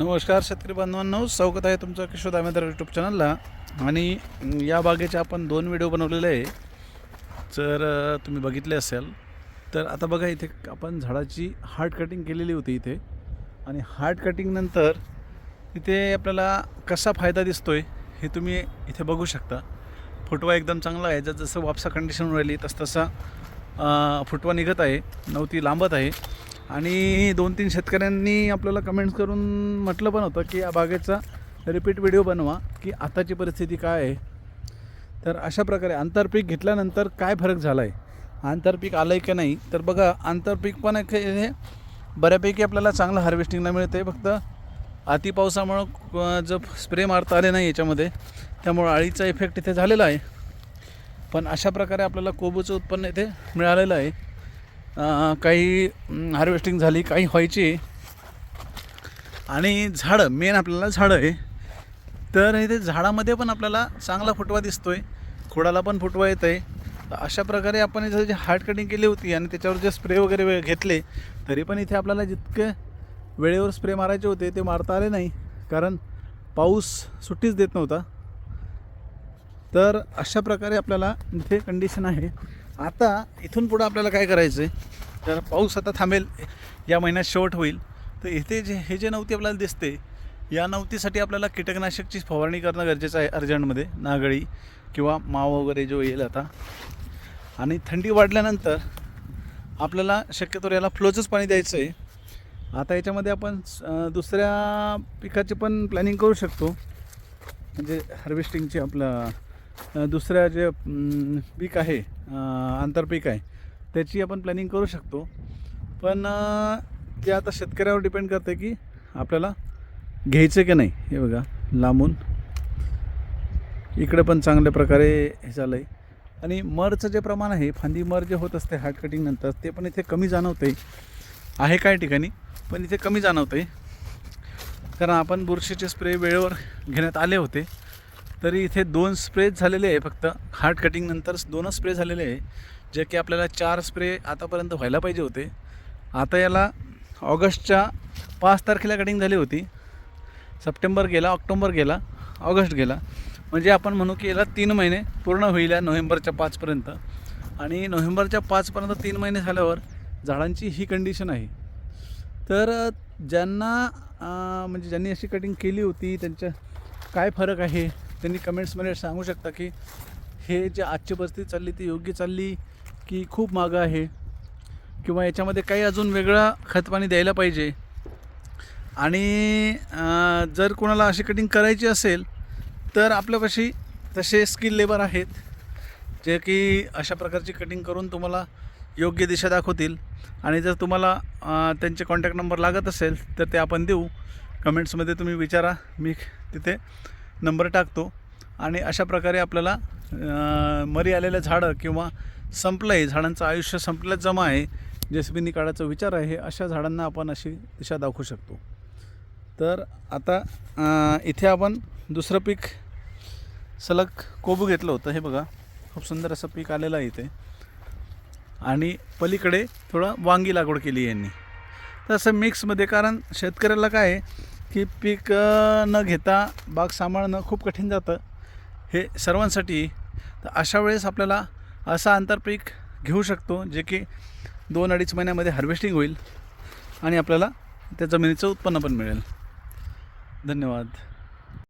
नमस्कार शेतकरी बांधवांनो स्वागत आहे तुमचं किशोर दामेदार यूट्यूब चॅनलला आणि या बागेचे आपण दोन व्हिडिओ बनवलेले आहे. जर तुम्ही बघितले असेल तर आता बघा इथे आपण झाडाची हार्ड कटिंग केलेली होती इथे. आणि हार्ड कटिंगनंतर इथे आपल्याला कसा फायदा दिसतो आहे हे तुम्ही इथे बघू शकता. फुटवा एकदम चांगला आहे. जर जसं वापसा कंडिशन राहिली तस तसा फुटवा निघत आहे. नवती लांबत आहे. आणि दोन तीन शेतकऱ्यांनी आपल्याला कमेंट्स करून म्हटलं पण होतं की या बागेचा रिपीट व्हिडिओ बनवा की आताची परिस्थिती काय आहे. तर अशा प्रकारे आंतरपीक घेतल्यानंतर काय फरक झाला आहे आंतरपीक आलं आहे की नाही? तर बघा आंतरपीक पण एक हे बऱ्यापैकी आपल्याला चांगलं हार्वेस्टिंगला मिळते फक्त अति पावसामुळं जर स्प्रे मारता आले नाही याच्यामध्ये त्यामुळं अळीचा इफेक्ट इथे झालेला आहे. पण अशा प्रकारे आपल्याला कोबूचं उत्पन्न इथे मिळालेलं आहे. काही हार्वेस्टिंग झाली काही व्हायची. आणि झाडं मेन आपल्याला झाडं आहे. तर इथे झाडामध्ये पण आपल्याला चांगला फुटवा दिसतो आहे खोडाला पण फुटवा येत आहे अशा प्रकारे आपण इथं जे हार्ड कटिंग केली होती आणि त्याच्यावर जे स्प्रे वगैरे वे- घेतले तरी पण इथे आपल्याला जितके वेळेवर स्प्रे मारायचे होते ते मारता आले नाही. कारण पाऊस सुट्टीच देत नव्हता. तर अशा प्रकारे आपल्याला इथे कंडिशन आहे. आता इथून पुढं आपल्याला काय करायचं आहे तर पाऊस आता थांबेल या महिन्यात शेवट होईल. तर इथे जे हे जे नवती आपल्याला दिसते या नवतीसाठी आपल्याला कीटकनाशकची फवारणी करणं गरजेचं आहे अर्जंटमध्ये नागळी किंवा माव वगैरे जो येईल आता. आणि थंडी वाढल्यानंतर आपल्याला शक्यतो याला फ्लोचंच पाणी द्यायचं आहे आता याच्यामध्ये आपण दुसऱ्या पिकाची पण प्लॅनिंग करू शकतो. म्हणजे हार्वेस्टिंगची आपलं दुसऱ्या जे पीक आहे आंतरपीक आहे. त्याची आपण प्लॅनिंग करू शकतो. पण ते आता शेतकऱ्यावर डिपेंड करते की आपल्याला घ्यायचं की नाही हे बघा लांबून. इकडे पण चांगल्या प्रकारे हे झालं आहे आणि मरचं जे प्रमाण आहे फांदी मर जे होत असते हार्ड कटिंग नंतर ते पण इथे कमी जाणवत आहे आहे ठिकाणी पण इथे कमी जाणवतं आहे कारण आपण बुरशीचे स्प्रे वेळेवर घेण्यात आले होते. तरी इथे दोन स्प्रे झालेले आहे फक्त. हार्ट कटिंग नंतर दोनच स्प्रे झालेले आहे जे की आपल्याला चार स्प्रे आतापर्यंत व्हायला पाहिजे होते. आता याला ऑगस्टच्या पाच तारखेला कटिंग झाली होती. सप्टेंबर गेला ऑक्टोबर गेला ऑगस्ट गेला. म्हणजे आपण म्हणू की याला तीन महिने पूर्ण होईल या नोव्हेंबरच्या पाचपर्यंत आणि नोव्हेंबरच्या पाचपर्यंत तीन महिने झाल्यावर झाडांची ही कंडिशन आहे. तर ज्यांना म्हणजे ज्यांनी अशी कटिंग केली होती त्यांच्या काय फरक आहे? त्यांनी कमेंट्समध्ये सांगू शकता की हे जे आजची परिस्थिती चालली ती योग्य चालली की खूप मागं आहे? किंवा याच्यामध्ये काही अजून वेगळं खतपाणी द्यायला पाहिजे? आणि जर कोणाला अशी कटिंग करायची असेल तर आपल्यापाशी तसे स्किल लेबर आहेत जे की अशा प्रकारची कटिंग करून तुम्हाला योग्य दिशा दाखवतील. आणि जर तुम्हाला त्यांचे कॉन्टॅक्ट नंबर लागत असेल तर ते आपण देऊ. कमेंट्समध्ये तुम्ही विचारा. मी तिथे नंबर टाकतो आणि अशा प्रकारे आपल्याला मरी आलेलं झाडं किंवा संपलं आहे झाडांचं आयुष्य संपलं जमा आहे जेसीबीनी काढायचा विचार आहे अशा झाडांना आपण अशी दिशा दाखवू शकतो. तर आता इथे आपण दुसरं पीक सलग कोबू घेतलं होतं हे बघा खूप सुंदर असं पीक आलेलं आहे इथे. आणि पलीकडे थोडं वांगी लागवड केली यांनी. तर असं मिक्समध्ये कारण शेतकऱ्याला काय आहे की पीक न घेता बाग सांभाळणं खूप कठीण जातं. हे सर्वांसाठी तर अशा वेळेस आपल्याला असा आंतरपीक घेऊ शकतो जे की दोन अडीच महिन्यामध्ये हार्वेस्टिंग होईल आणि आपल्याला त्या जमिनीचं उत्पन्न पण मिळेल. धन्यवाद.